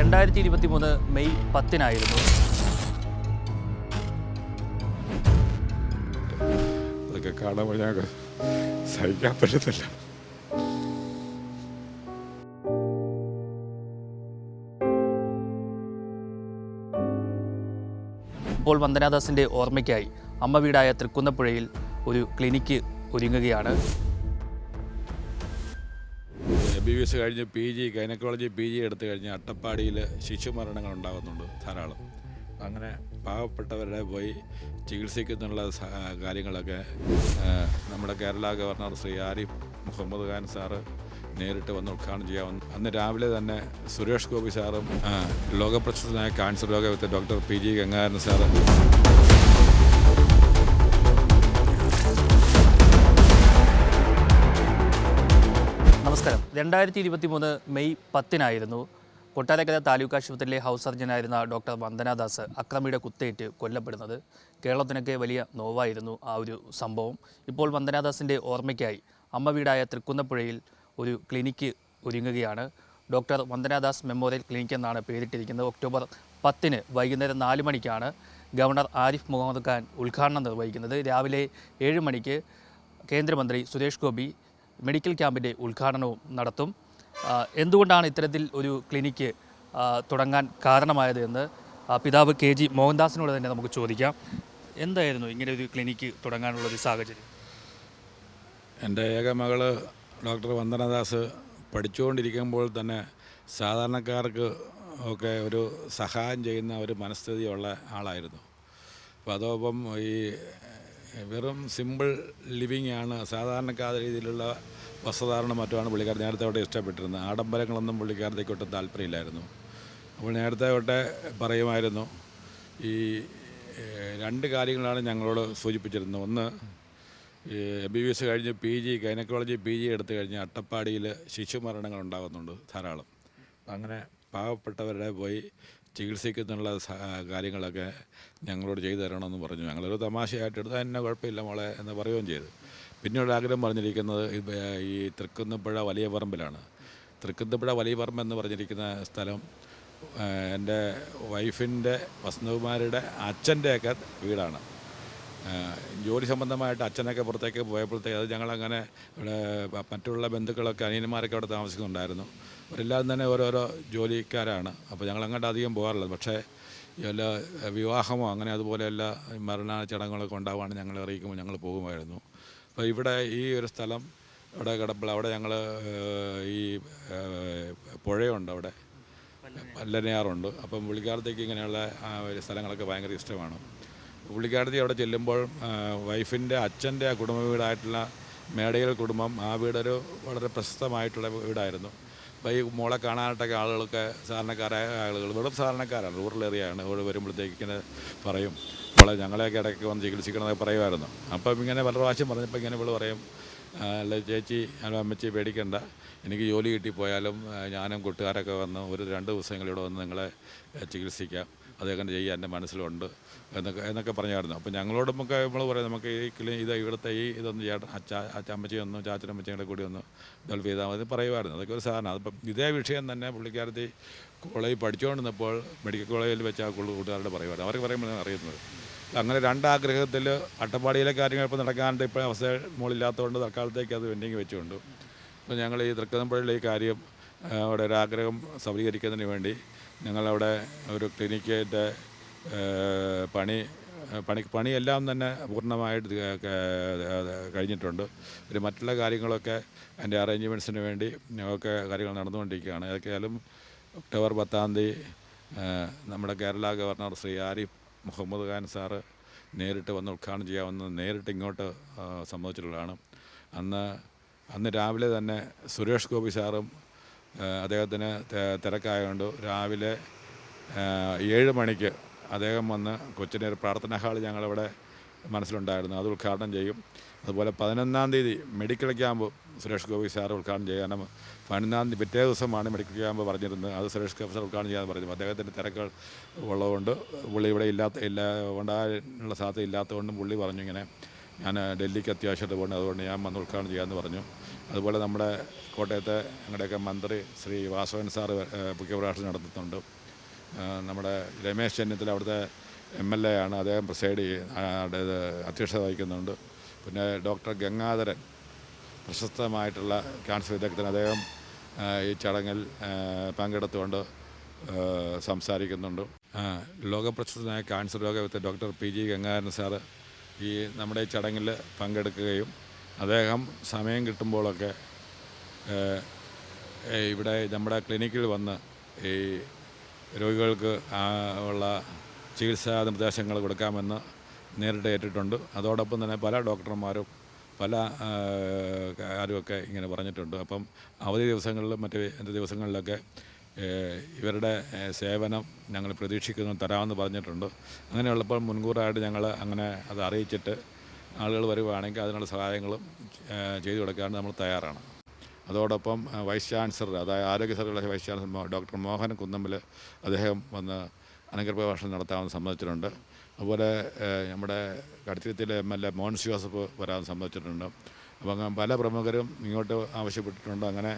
രണ്ടായിരത്തി ഇരുപത്തി മൂന്ന് മെയ് പത്തിനായിരുന്നു. അതൊക്കെ കാണുമ്പോൾ ഞങ്ങൾക്ക് സഹിക്കാൻ പറ്റത്തില്ല. ഇപ്പോൾ വന്ദനാദാസിന്റെ ഓർമ്മയ്ക്കായി അമ്മ വീടായ തൃക്കുന്നപ്പുഴയിൽ ഒരു ക്ലിനിക്ക് ഒരുങ്ങുകയാണ്. എസ് കഴിഞ്ഞ് P G gynaecology P G എടുത്തു കഴിഞ്ഞ് അട്ടപ്പാടിയിൽ ശിശുമരണങ്ങൾ ഉണ്ടാകുന്നുണ്ട് ധാരാളം. അങ്ങനെ പാവപ്പെട്ടവരുടെ പോയി ചികിത്സിക്കുന്നുള്ള കാര്യങ്ങളൊക്കെ നമ്മുടെ കേരള ഗവർണർ ശ്രീ ആരിഫ് മുഹമ്മദ് ഖാൻ സാറ് നേരിട്ട് വന്ന് ഉദ്ഘാടനം ചെയ്യാമെന്ന് അന്ന് രാവിലെ തന്നെ സുരേഷ് ഗോപി സാറും ലോകപ്രശസ്തനായ കാൻസർ രോഗ രോഗവിദഗ്ധ doctor P G Gangadharan sir രണ്ടായിരത്തി ഇരുപത്തി മൂന്ന് മെയ് പത്തിനായിരുന്നു കൊട്ടാരക്കര താലൂക്ക് ആശുപത്രിയിലെ ഹൗസ് സർജനായിരുന്ന ഡോക്ടർ വന്ദനാദാസ് അക്രമിയുടെ കുത്തേറ്റ് കൊല്ലപ്പെടുന്നത്. കേരളത്തിനൊക്കെ വലിയ നോവായിരുന്നു ആ ഒരു സംഭവം. ഇപ്പോൾ വന്ദനാദാസിന്റെ ഓർമ്മയ്ക്കായി അമ്മ വീടായ തൃക്കുന്നപ്പുഴയിൽ ഒരു ക്ലിനിക്ക് ഒരുങ്ങുകയാണ്. ഡോക്ടർ വന്ദനാദാസ് മെമ്മോറിയൽ ക്ലിനിക് എന്നാണ് പേരിട്ടിരിക്കുന്നത്. ഒക്ടോബർ പത്തിന് വൈകുന്നേരം നാല് മണിക്കാണ് ഗവർണർ ആരിഫ് മുഹമ്മദ് ഖാൻ ഉദ്ഘാടനം നിർവഹിക്കുന്നത്. രാവിലെ ഏഴ് മണിക്ക് കേന്ദ്രമന്ത്രി സുരേഷ് ഗോപി മെഡിക്കൽ ക്യാമ്പിന്റെ ഉദ്ഘാടനവും നടത്തും. എന്തുകൊണ്ടാണ് ഇത്തരത്തിൽ ഒരു ക്ലിനിക്ക് തുടങ്ങാൻ കാരണമായത് എന്ന് പിതാവ് കെ ജി മോഹൻദാസിനോട് തന്നെ നമുക്ക് ചോദിക്കാം. എന്തായിരുന്നു ഇങ്ങനെ ഒരു ക്ലിനിക്ക് തുടങ്ങാനുള്ള ഒരു സാഹചര്യം? എന്റെ ഏക മകൾ ഡോക്ടർ വന്ദനദാസ് പഠിച്ചുകൊണ്ടിരിക്കുമ്പോൾ തന്നെ സാധാരണക്കാർക്ക് ഒക്കെ ഒരു സഹായം ചെയ്യുന്ന ഒരു മനസ്ഥിതിയുള്ള ആളായിരുന്നു. അപ്പോൾ അതോടൊപ്പം ഈ വെറും സിമ്പിൾ ലിവിങ് ആണ്. സാധാരണക്കാര രീതിയിലുള്ള വസ്ത്രധാരണം മറ്റുമാണ് പുള്ളിക്കാർ നേരത്തെ അവിടെ ഇഷ്ടപ്പെട്ടിരുന്നത്. ആഡംബരങ്ങളൊന്നും പുള്ളിക്കാരത്തേക്ക് ഒട്ടും താല്പര്യമില്ലായിരുന്നു. അപ്പോൾ നേരത്തെ തൊട്ടേ പറയുമായിരുന്നു ഈ രണ്ട് കാര്യങ്ങളാണ് ഞങ്ങളോട് സൂചിപ്പിച്ചിരുന്നത്. ഒന്ന് എം ബി ബി എസ് കഴിഞ്ഞ് P G gynaecology P G എടുത്തു കഴിഞ്ഞ് അട്ടപ്പാടിയിൽ ശിശുമരണങ്ങൾ ഉണ്ടാകുന്നുണ്ട് ധാരാളം. അങ്ങനെ പാവപ്പെട്ടവരുടെ പോയി ചികിത്സിക്കുന്നുള്ള കാര്യങ്ങളൊക്കെ ഞങ്ങളോട് ചെയ്തു തരണമെന്ന് പറഞ്ഞു. ഞങ്ങളൊരു തമാശയായിട്ട് എടുത്താൽ എന്നെ കുഴപ്പമില്ല മോളെ എന്ന് പറയുകയും ചെയ്തു. പിന്നീട് ആഗ്രഹം പറഞ്ഞിരിക്കുന്നത് ഈ തൃക്കുന്നപ്പുഴ വലിയ പറമ്പിലാണ്. തൃക്കുന്നപ്പുഴ വലിയ പറമ്പ് എന്ന് പറഞ്ഞിരിക്കുന്ന സ്ഥലം എന്റെ വൈഫിന്റെ വസന്തകുമാരുടെ അച്ഛന്റെയൊക്കെ വീടാണ്. ജോലി സംബന്ധമായിട്ട് അച്ഛനൊക്കെ പുറത്തേക്ക് പോയപ്പോഴത്തേക്ക് അത് ഞങ്ങളങ്ങനെ ഇവിടെ മറ്റുള്ള ബന്ധുക്കളൊക്കെ അനിയന്മാരൊക്കെ അവിടെ താമസിക്കുന്നുണ്ടായിരുന്നു. അവരെല്ലാം തന്നെ ഓരോരോ ജോലിക്കാരാണ്. അപ്പോൾ ഞങ്ങൾ അങ്ങോട്ട് അധികം പോകാറില്ല. പക്ഷേ എല്ലാ വിവാഹമോ അങ്ങനെ അതുപോലെ എല്ലാ മരണ ചടങ്ങുകളൊക്കെ ഉണ്ടാവുകയാണ് ഞങ്ങൾ അറിയിക്കുമ്പോൾ ഞങ്ങൾ പോകുമായിരുന്നു. അപ്പോൾ ഇവിടെ ഈ ഒരു സ്ഥലം ഇവിടെ കിടപ്പോൾ അവിടെ ഞങ്ങൾ ഈ പുഴയുണ്ട് അവിടെ. പല്ലനയാറുണ്ട്. അപ്പം പുള്ളിക്കാലത്തേക്ക് ഇങ്ങനെയുള്ള ആ, ഒരു സ്ഥലങ്ങളൊക്കെ ഭയങ്കര ഇഷ്ടമാണ്. പുള്ളിക്കാരത്തി അവിടെ ചെല്ലുമ്പോൾ വൈഫിന്റെ അച്ഛന്റെ കുടുംബ വീടായിട്ടുള്ള മേടയിൽ കുടുംബം ആ വീടൊരു വളരെ പ്രശസ്തമായിട്ടുള്ള വീടായിരുന്നു. അപ്പോൾ ഈ മോളെ കാണാനായിട്ടൊക്കെ ആളുകളൊക്കെ സാധാരണക്കാരായ ആളുകൾ വെറും സാധാരണക്കാരാണ് റൂറൽ ഏരിയ ആണ് ഇവിടെ വരുമ്പോഴത്തേക്ക് ഇങ്ങനെ പറയും. മോളെ ഞങ്ങളെയൊക്കെ ഇടയ്ക്ക് വന്ന് ചികിത്സിക്കണമെന്നൊക്കെ പറയുമായിരുന്നു. അപ്പം ഇങ്ങനെ പല പ്രാവശ്യം പറഞ്ഞപ്പോൾ ഇങ്ങനെ ഇവിടെ പറയും അല്ല ചേച്ചി അല്ല അമ്മച്ചി പേടിക്കണ്ട. എനിക്ക് ജോലി കിട്ടിപ്പോയാലും ഞാനും കൂട്ടുകാരൊക്കെ വന്ന് ഒരു രണ്ട് ദിവസങ്ങളിവിടെ വന്ന് നിങ്ങളെ ആ, ചികിത്സിക്കാം. അതങ്ങനെ ചെയ്യാൻ എന്റെ മനസ്സിലുണ്ട് എന്നൊക്കെ എന്നൊക്കെ പറഞ്ഞായിരുന്നു. അപ്പോൾ ഞങ്ങളോട് നമുക്ക് നമ്മൾ പറയാം നമുക്ക് ഈ കിളി ഇത് ഇവിടുത്തെ ഈ ഇതൊന്ന് ചേട്ടൻ ചാച്ചനും ചാച്ചനമ്മച്ചിയുടെ കൂടി ഒന്ന് ഡെവലപ്പ് ചെയ്താൽ മതി പറയുമായിരുന്നു. അതൊക്കെ ഒരു സാധനം. അതിപ്പം ഇതേ വിഷയം തന്നെ പുള്ളിക്കാരത്തി കോളേജിൽ പഠിച്ചുകൊണ്ടിരുന്നപ്പോൾ മെഡിക്കൽ കോളേജിൽ വെച്ച് കൂട്ടുകാരോട് പറയുമായിരുന്നു. അവർക്ക് പറയുമ്പോഴാണ് അറിയുന്നത്. അങ്ങനെ രണ്ടാഗ്രഹത്തിൽ അട്ടപ്പാടിയിലെ കാര്യങ്ങൾ ഇപ്പോൾ നടക്കാണ്ട് ഇപ്പോൾ അവസ്ഥ മുകളില്ലാത്തതുകൊണ്ട് തൽക്കാലത്തേക്ക് അത് വെൻഡിങ് വെച്ചുകൊണ്ട് അപ്പോൾ ഞങ്ങൾ ഈ തൃക്കതമ്പുഴയിലെ ഈ കാര്യം അവിടെ ഒരാഗ്രഹം ആഗ്രഹം സബലീകരിക്കുന്നതിന് വേണ്ടി ഞങ്ങളവിടെ ഒരു ക്ലിനിക്കിന്റെ പണി പണി പണിയെല്ലാം തന്നെ പൂർണമായിട്ട് കഴിഞ്ഞിട്ടുണ്ട്. ഒരു മറ്റുള്ള കാര്യങ്ങളൊക്കെ അതിന്റെ അറേഞ്ച്മെന്റ്സിന് വേണ്ടി ഒക്കെ കാര്യങ്ങൾ നടന്നുകൊണ്ടിരിക്കുകയാണ്. ഏതൊക്കെയാലും ഒക്ടോബർ പത്താം തീയതി നമ്മുടെ കേരള ഗവർണർ ശ്രീ ആരിഫ് മുഹമ്മദ് ഖാൻ സാറ് നേരിട്ട് വന്ന് ഉദ്ഘാടനം ചെയ്യാമെന്ന് നേരിട്ട് ഇങ്ങോട്ട് ആ, സമ്മതിച്ചിട്ടുള്ളതാണ്. അന്ന് അന്ന് രാവിലെ തന്നെ സുരേഷ് ഗോപി സാറും അദ്ദേഹത്തിന് തിരക്കായതുകൊണ്ട് രാവിലെ ഏഴ് മണിക്ക് അദ്ദേഹം വന്ന് കൊച്ചിന്റെ ഒരു പ്രാർത്ഥനാ ഹാൾ ഞങ്ങളിവിടെ മനസ്സിലുണ്ടായിരുന്നു. അത് ഉദ്ഘാടനം ചെയ്യും. അതുപോലെ പതിനൊന്നാം തീയതി medical camp Suresh Gopi sir ഉദ്ഘാടനം ചെയ്യാനും പതിനൊന്നാം തീയതി പിറ്റേ ദിവസമാണ് മെഡിക്കൽ ക്യാമ്പ് പറഞ്ഞിരുന്നത്. അത് സുരേഷ് ഗോപി സാർ ഉദ്ഘാടനം ചെയ്യാൻ പറഞ്ഞു അദ്ദേഹത്തിന്റെ തിരക്കുകൾ ഉള്ളതുകൊണ്ട് പുള്ളി ഇവിടെ ഇല്ലാത്ത ഇല്ല ഉണ്ടാകാനുള്ള സാധ്യത ഇല്ലാത്തതുകൊണ്ടും പുള്ളി പറഞ്ഞു ഇങ്ങനെ. ഞാൻ ഡൽഹിക്ക് അത്യാവശ്യമായിട്ട് പോകുന്നത് അതുകൊണ്ട് ഞാൻ വന്ന് ഉദ്ഘാടനം ചെയ്യാമെന്ന് പറഞ്ഞു. അതുപോലെ നമ്മുടെ കോട്ടയത്തെ ഞങ്ങളുടെയൊക്കെ മന്ത്രി ശ്രീ വാസവൻ സാർ മുഖ്യപ്രഭാഷണം നടത്തുന്നുണ്ട്. നമ്മുടെ രമേശ് ചെന്നിത്തല അവിടുത്തെ എം എൽ എ ആണ്. അദ്ദേഹം പ്രസൈഡ് അധ്യക്ഷത വഹിക്കുന്നുണ്ട്. പിന്നെ ഡോക്ടർ ഗംഗാധരൻ പ്രശസ്തമായിട്ടുള്ള ക്യാൻസർ വിദഗ്ധൻ. അദ്ദേഹം ഈ ചടങ്ങിൽ പങ്കെടുത്തുകൊണ്ട് സംസാരിക്കുന്നുണ്ട്. ലോകപ്രശസ്തനായ cancer രോഗവിദഗ്ധൻ doctor P G Gangadharan sir ഈ നമ്മുടെ ചടങ്ങിൽ പങ്കെടുക്കുകയും അദ്ദേഹം സമയം കിട്ടുമ്പോഴൊക്കെ ഇവിടെ നമ്മുടെ ക്ലിനിക്കിൽ വന്ന് ഈ രോഗികൾക്ക് ഉള്ള ചികിത്സാ നിർദ്ദേശങ്ങൾ കൊടുക്കാമെന്ന് നേരിട്ട് ഏറ്റിട്ടുണ്ട്. അതോടൊപ്പം തന്നെ പല ഡോക്ടർമാരും പല കാര്യമൊക്കെ ഇങ്ങനെ പറഞ്ഞിട്ടുണ്ട്. അപ്പം അവധി ദിവസങ്ങളിലും മറ്റ് ദിവസങ്ങളിലൊക്കെ ഇവരുടെ സേവനം ഞങ്ങൾ പ്രതീക്ഷിക്കുന്നു തരാമെന്ന് പറഞ്ഞിട്ടുണ്ട്. അങ്ങനെയുള്ളപ്പോൾ മുൻകൂറായിട്ട് ഞങ്ങൾ അങ്ങനെ അത് അറിയിച്ചിട്ട് ആളുകൾ വരുവാണെങ്കിൽ അതിനുള്ള സഹായങ്ങളും ചെയ്തു കൊടുക്കാൻ നമ്മൾ തയ്യാറാണ്. അതോടൊപ്പം വൈസ് ചാൻസലർ അതായത് ആരോഗ്യ സർവകലാശാല vice chancellor doctor Mohan Kunnambil അദ്ദേഹം വന്ന് അനുഗ്രഹഭാഷണം നടത്താമെന്ന് സമ്മതിച്ചിട്ടുണ്ട്. അതുപോലെ നമ്മുടെ കടുത്തിരത്തിലെ M L A Mons Joseph വരാൻ സമ്മതിച്ചിട്ടുണ്ട്. അപ്പം പല പ്രമുഖരും ഇങ്ങോട്ട് ആവശ്യപ്പെട്ടിട്ടുണ്ട്. അങ്ങനെ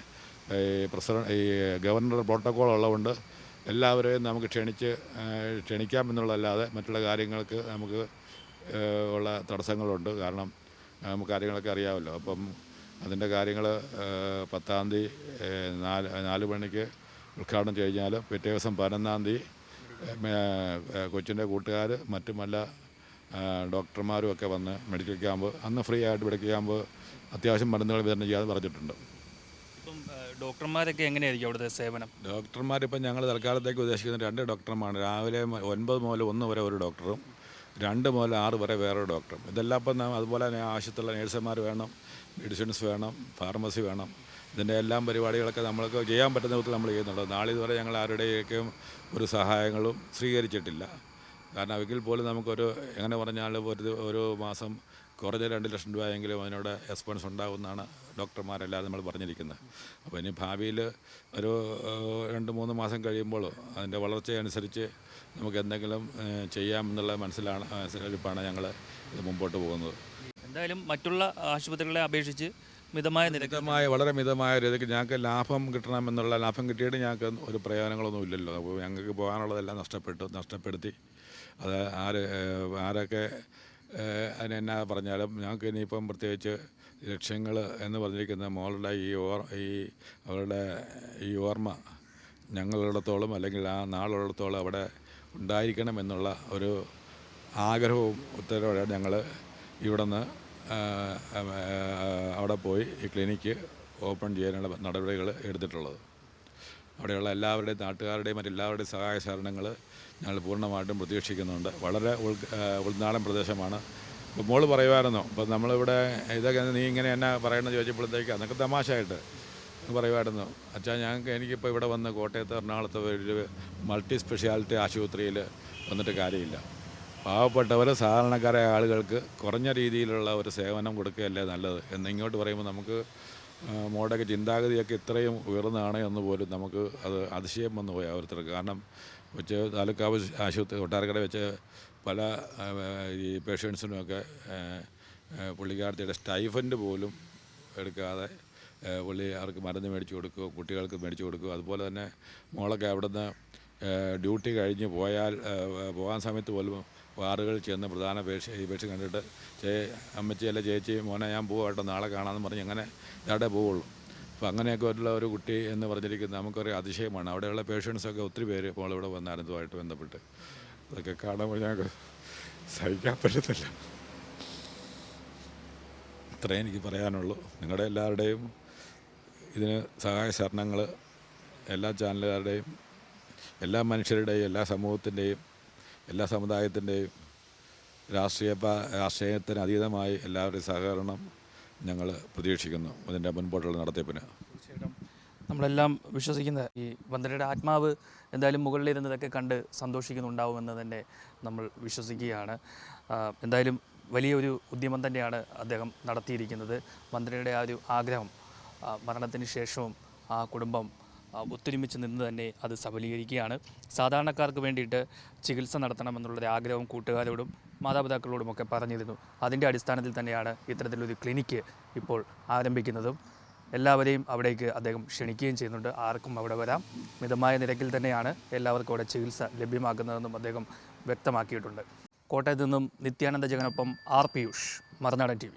ഈ പ്രസിഡന്റ് ഈ ഗവർണർ പ്രോട്ടോക്കോൾ ഉള്ളതുകൊണ്ട് എല്ലാവരെയും നമുക്ക് ക്ഷണിച്ച് ക്ഷണിക്കാം ക്ഷണിക്കാമെന്നുള്ളതല്ലാതെ മറ്റുള്ള കാര്യങ്ങൾക്ക് നമുക്ക് ഉള്ള തടസ്സങ്ങളുണ്ട്. കാരണം നമുക്ക് കാര്യങ്ങളൊക്കെ അറിയാമല്ലോ. അപ്പം അതിന്റെ കാര്യങ്ങൾ പത്താം തീയതി നാല് നാല് മണിക്ക് ഉദ്ഘാടനം കഴിഞ്ഞാൽ പിറ്റേ ദിവസം പതിനൊന്നാം തീയതി കൊച്ചിന്റെ കൂട്ടുകാർ മറ്റുമല്ല ഡോക്ടർമാരും ഒക്കെ വന്ന് മെഡിക്കൽ ക്യാമ്പ് അന്ന് ഫ്രീ ആയിട്ട് മെഡിക്കൽ ക്യാമ്പ് അത്യാവശ്യം മരുന്നുകൾ വിതരണം ചെയ്യാൻ പറഞ്ഞിട്ടുണ്ട്. ഡോക്ടർമാരൊക്കെ എങ്ങനെയായിരിക്കും അവിടുത്തെ സേവനം? ഡോക്ടർമാരിപ്പം ഞങ്ങൾ തൽക്കാലത്തേക്ക് ഉദ്ദേശിക്കുന്ന രണ്ട് ഡോക്ടർമാരാണ്. രാവിലെ ഒൻപത് മുതൽ ഒന്ന് വരെ ഒരു ഡോക്ടറും രണ്ട് മുതൽ ആറ് വരെ വേറൊരു ഡോക്ടറും. ഇതെല്ലാം ഇപ്പം അതുപോലെ തന്നെ ആവശ്യത്തിലുള്ള നേഴ്സുമാർ വേണം മെഡിസിൻസ് വേണം ഫാർമസി വേണം. ഇതിന്റെ എല്ലാം പരിപാടികളൊക്കെ നമ്മൾക്ക് ചെയ്യാൻ പറ്റുന്ന വിധത്തിൽ നമ്മൾ ചെയ്യുന്നുണ്ട്. നാളെ ഇതുവരെ ഞങ്ങൾ ആരുടെയൊക്കെയും ഒരു സഹായങ്ങളും സ്വീകരിച്ചിട്ടില്ല. കാരണം എങ്കിൽ പോലും നമുക്കൊരു എങ്ങനെ പറഞ്ഞാൽ ഒരു ഒരു മാസം കുറഞ്ഞ രണ്ട് ലക്ഷം രൂപയെങ്കിലും അതിനോട് എക്സ്പെൻസ് ഉണ്ടാകുമെന്നാണ് ഡോക്ടർമാരെല്ലാവരും നമ്മൾ പറഞ്ഞിരിക്കുന്നത്. അപ്പോൾ ഇനി ഭാവിയിൽ ഒരു രണ്ട് മൂന്ന് മാസം കഴിയുമ്പോൾ അതിന്റെ വളർച്ചയനുസരിച്ച് നമുക്ക് എന്തെങ്കിലും ചെയ്യാമെന്നുള്ള മനസ്സിലാണ് മനസ്സിലെടുപ്പാണ് ഞങ്ങൾ ഇത് മുമ്പോട്ട് പോകുന്നത്. എന്തായാലും മറ്റുള്ള ആശുപത്രികളെ അപേക്ഷിച്ച് മിതമായ മിതമായ വളരെ മിതമായ രീതിക്ക് ഞങ്ങൾക്ക് ലാഭം കിട്ടണമെന്നുള്ള ലാഭം കിട്ടിയിട്ട് ഞങ്ങൾക്ക് ഒരു പ്രയോജനങ്ങളൊന്നും ഇല്ലല്ലോ. അപ്പോൾ ഞങ്ങൾക്ക് പോകാനുള്ളതെല്ലാം നഷ്ടപ്പെട്ടു നഷ്ടപ്പെടുത്തി. അത് ആര് ആരൊക്കെ അതിനെന്നാ പറഞ്ഞാലും ഞങ്ങൾക്ക് ഇനിയിപ്പം പ്രത്യേകിച്ച് ലക്ഷ്യങ്ങൾ എന്ന് പറഞ്ഞിരിക്കുന്ന മോളുടെ ഈ ഓർ ഈ അവരുടെ ഈ ഓർമ്മ ഞങ്ങളുള്ളിടത്തോളം അല്ലെങ്കിൽ ആ നാളുള്ളിടത്തോളം അവിടെ ഉണ്ടായിരിക്കണം എന്നുള്ള ഒരു ആഗ്രഹവും ഉത്തരവോടെ ഞങ്ങൾ ഇവിടെ നിന്ന് അവിടെ പോയി ഈ ക്ലിനിക്ക് ഓപ്പൺ ചെയ്യാനുള്ള നടപടികൾ എടുത്തിട്ടുള്ളത്. അവിടെയുള്ള എല്ലാവരുടെയും നാട്ടുകാരുടെയും മറ്റെല്ലാവരുടെയും സഹായ സഹകരണങ്ങൾ ഞങ്ങൾ പൂർണമായിട്ടും പ്രതീക്ഷിക്കുന്നുണ്ട്. വളരെ ഉൾ ഉൾനാടൻ പ്രദേശമാണ്. ഇപ്പോൾ മോൾ പറയുമായിരുന്നു ഇപ്പം നമ്മളിവിടെ ഇതൊക്കെ നീ ഇങ്ങനെ എന്നാ പറയണമെന്ന് ചോദിച്ചപ്പോഴത്തേക്ക് അതൊക്കെ തമാശയായിട്ട് പറയുമായിരുന്നു. അച്ഛാ ഞങ്ങൾക്ക് എനിക്കിപ്പോൾ ഇവിടെ വന്ന് കോട്ടയത്ത് എറണാകുളത്ത് ഒരു മൾട്ടി സ്പെഷ്യാലിറ്റി ആശുപത്രിയിൽ വന്നിട്ട് കാര്യമില്ല. പാവപ്പെട്ടവർ സാധാരണക്കാരായ ആളുകൾക്ക് കുറഞ്ഞ രീതിയിലുള്ള ഒരു സേവനം കൊടുക്കുകയല്ലേ നല്ലത്? എന്നിങ്ങോട്ട് പറയുമ്പോൾ നമുക്ക് മോളുടെയൊക്കെ ചിന്താഗതിയൊക്കെ ഇത്രയും ഉയർന്നതാണ് എന്ന് പോലും നമുക്ക് അത് അതിശയം വന്നു പോയി ഓരോരുത്തർക്ക് കാരണം വെച്ച് താലൂക്കാവ് ആശുപത്രി കൊട്ടാരക്കട വെച്ച് പല ഈ പേഷ്യൻസിനുമൊക്കെ പുള്ളിക്കാരത്തിയുടെ സ്റ്റൈഫൻഡ് പോലും എടുക്കാതെ പുള്ളി അവർക്ക് മരുന്ന് മേടിച്ചു കൊടുക്കുക കുട്ടികൾക്ക് മേടിച്ചു കൊടുക്കുക അതുപോലെ തന്നെ മോളൊക്കെ അവിടുന്ന് ഡ്യൂട്ടി കഴിഞ്ഞ് പോയാൽ പോകാൻ സമയത്ത് പോലും വാറുകളിൽ ചെന്ന് പ്രധാന അപേക്ഷ ഈ അപേക്ഷ കണ്ടിട്ട് ചേ അമ്മച്ചി അല്ല ചേച്ചി മോനെ ഞാൻ പോവാട്ടോ നാളെ കാണാമെന്ന് പറഞ്ഞ് അങ്ങനെ ഇതാടെ പോവുള്ളൂ. അപ്പോൾ അങ്ങനെയൊക്കെ ഉള്ള ഒരു കുട്ടി എന്ന് പറഞ്ഞിരിക്കുന്നത് നമുക്കൊരു അതിശയമാണ്. അവിടെയുള്ള പേഷ്യൻസൊക്കെ ഒത്തിരി പേര് ഇപ്പോൾ ഇവിടെ വന്നായിരുന്നു ഇതുമായിട്ട് ബന്ധപ്പെട്ട്. അതൊക്കെ കാണുമ്പോൾ ഞങ്ങൾക്ക് സഹിക്കാൻ പറ്റത്തില്ല. ഇത്രേ എനിക്ക് പറയാനുള്ളൂ. നിങ്ങളുടെ എല്ലാവരുടെയും ഇതിന് സഹായ സഹകരണങ്ങൾ എല്ലാ ചാനലുകാരുടെയും എല്ലാ മനുഷ്യരുടെയും എല്ലാ സമൂഹത്തിന്റെയും എല്ലാ സമുദായത്തിന്റെയും രാഷ്ട്രീയ രാഷ്ട്രീയത്തിന് അതീതമായി എല്ലാവരുടെയും സഹകരണം ഞങ്ങൾ പ്രതീക്ഷിക്കുന്നു അതിന്റെ മുൻപോട്ടുള്ള നടത്തിപ്പിന്. നമ്മളെല്ലാം വിശ്വസിക്കുന്ന ഈ വന്ദനയുടെ ആത്മാവ് എന്തായാലും മുകളിലിരുന്നതൊക്കെ കണ്ട് സന്തോഷിക്കുന്നുണ്ടാവുമെന്ന് തന്നെ നമ്മൾ വിശ്വസിക്കുകയാണ്. എന്തായാലും വലിയൊരു ഉദ്യമം തന്നെയാണ് അദ്ദേഹം നടത്തിയിരിക്കുന്നത്. വന്ദനയുടെ ആ ഒരു ആഗ്രഹം മരണത്തിന് ശേഷവും ആ കുടുംബം ഒത്തൊരുമിച്ച് നിന്ന് തന്നെ അത് സഫലീകരിക്കുകയാണ്. സാധാരണക്കാർക്ക് വേണ്ടിയിട്ട് ചികിത്സ നടത്തണമെന്നുള്ളൊരു ആഗ്രഹം കൂട്ടുകാരോടും മാതാപിതാക്കളോടുമൊക്കെ പറഞ്ഞിരുന്നു. അതിന്റെ അടിസ്ഥാനത്തിൽ തന്നെയാണ് ഇത്തരത്തിലൊരു ക്ലിനിക്ക് ഇപ്പോൾ ആരംഭിക്കുന്നതും. എല്ലാവരെയും അവിടേക്ക് അദ്ദേഹം ക്ഷണിക്കുകയും ചെയ്യുന്നുണ്ട്. ആർക്കും അവിടെ വരാം. മിതമായ നിരക്കിൽ തന്നെയാണ് എല്ലാവർക്കും അവിടെ ചികിത്സ ലഭ്യമാക്കുന്നതെന്നും അദ്ദേഹം വ്യക്തമാക്കിയിട്ടുണ്ട്. കോട്ടയത്ത് നിന്നും നിത്യാനന്ദ ജഗനൊപ്പം ആർ പിയൂഷ് മറുനാടൻ ടി